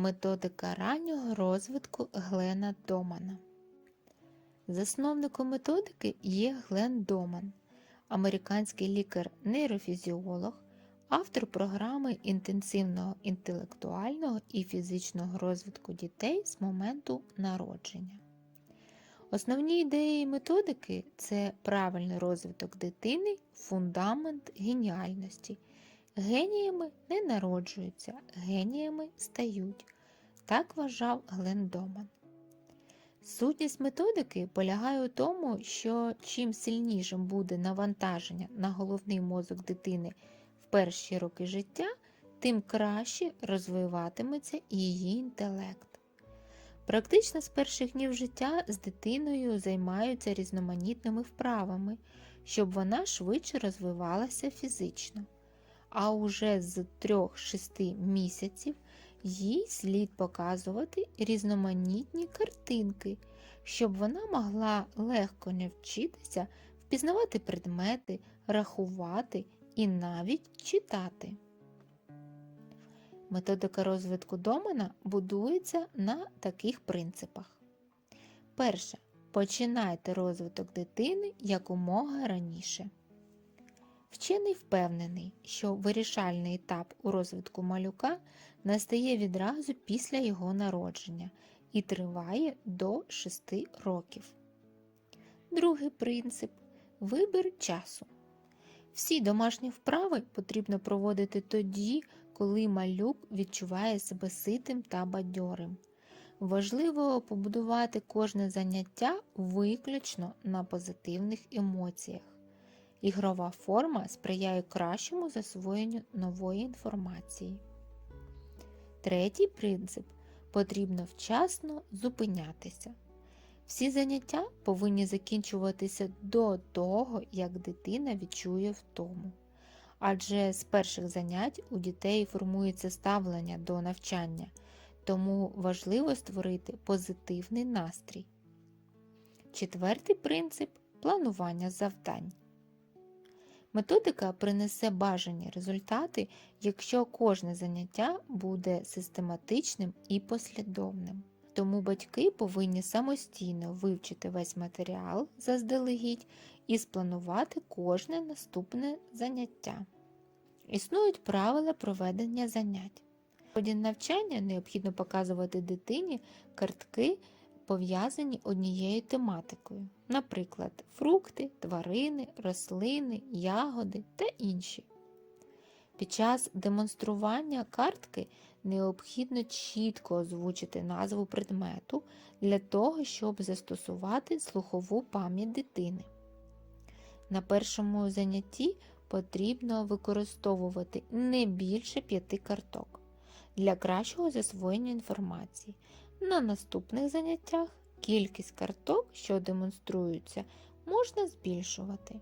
Методика раннього розвитку Глена Домана. Засновником методики є Глен Доман, американський лікар-нейрофізіолог, автор програми інтенсивного інтелектуального і фізичного розвитку дітей з моменту народження. Основні ідеї методики це правильний розвиток дитини, фундамент геніальності. Геніями не народжуються, геніями стають. Так вважав Глен Доман. Сутність методики полягає у тому, що чим сильнішим буде навантаження на головний мозок дитини в перші роки життя, тим краще розвиватиметься її інтелект. Практично з перших днів життя з дитиною займаються різноманітними вправами, щоб вона швидше розвивалася фізично а уже з 3-6 місяців їй слід показувати різноманітні картинки, щоб вона могла легко навчитися впізнавати предмети, рахувати і навіть читати. Методика розвитку Домана будується на таких принципах. Перше. Починайте розвиток дитини якомога раніше. Вчений впевнений, що вирішальний етап у розвитку малюка настає відразу після його народження і триває до 6 років. Другий принцип вибір часу. Всі домашні вправи потрібно проводити тоді, коли малюк відчуває себе ситим та бадьорим. Важливо побудувати кожне заняття виключно на позитивних емоціях. Ігрова форма сприяє кращому засвоєнню нової інформації. Третій принцип потрібно вчасно зупинятися. Всі заняття повинні закінчуватися до того, як дитина відчує втому. Адже з перших занять у дітей формується ставлення до навчання, тому важливо створити позитивний настрій. Четвертий принцип планування завдань. Методика принесе бажані результати, якщо кожне заняття буде систематичним і послідовним. Тому батьки повинні самостійно вивчити весь матеріал заздалегідь і спланувати кожне наступне заняття. Існують правила проведення занять. В ході навчання необхідно показувати дитині картки пов'язані однією тематикою, наприклад, фрукти, тварини, рослини, ягоди та інші. Під час демонстрування картки необхідно чітко озвучити назву предмету для того, щоб застосувати слухову пам'ять дитини. На першому занятті потрібно використовувати не більше п'яти карток для кращого засвоєння інформації, на наступних заняттях кількість карток, що демонструються, можна збільшувати.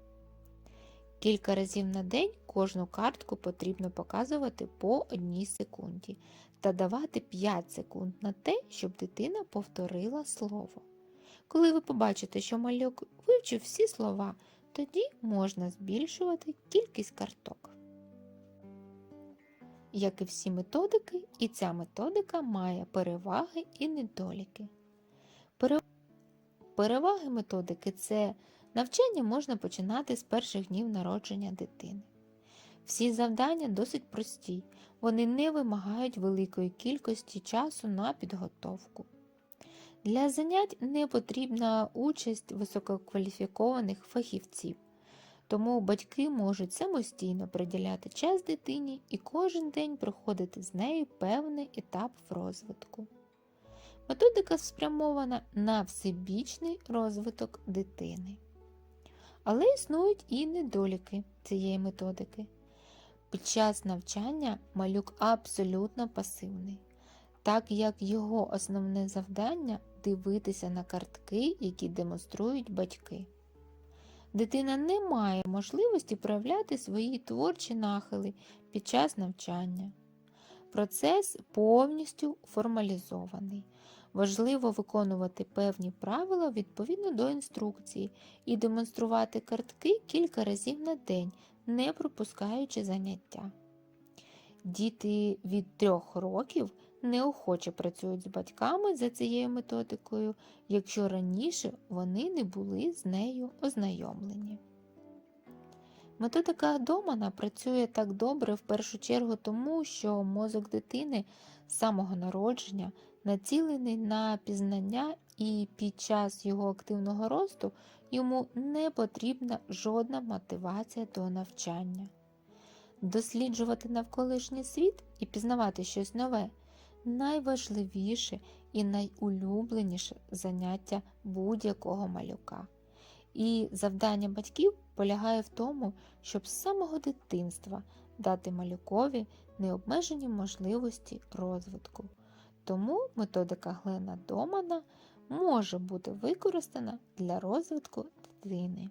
Кілька разів на день кожну картку потрібно показувати по одній секунді та давати 5 секунд на те, щоб дитина повторила слово. Коли ви побачите, що малюк вивчив всі слова, тоді можна збільшувати кількість карток. Як і всі методики, і ця методика має переваги і недоліки. Переваги методики це навчання можна починати з перших днів народження дитини. Всі завдання досить прості, вони не вимагають великої кількості часу на підготовку. Для занять не потрібна участь висококваліфікованих фахівців. Тому батьки можуть самостійно приділяти час дитині і кожен день проходити з нею певний етап в розвитку. Методика спрямована на всебічний розвиток дитини. Але існують і недоліки цієї методики. Під час навчання малюк абсолютно пасивний, так як його основне завдання дивитися на картки, які демонструють батьки. Дитина не має можливості проявляти свої творчі нахили під час навчання. Процес повністю формалізований. Важливо виконувати певні правила відповідно до інструкції і демонструвати картки кілька разів на день, не пропускаючи заняття. Діти від трьох років неохоче працюють з батьками за цією методикою, якщо раніше вони не були з нею ознайомлені. Методика Домана працює так добре в першу чергу тому, що мозок дитини з самого народження націлений на пізнання, і під час його активного росту йому не потрібна жодна мотивація до навчання. Досліджувати навколишній світ і пізнавати щось нове найважливіше і найулюбленіше заняття будь-якого малюка. І завдання батьків полягає в тому, щоб з самого дитинства дати малюкові необмежені можливості розвитку. Тому методика Глена Домана може бути використана для розвитку дитини.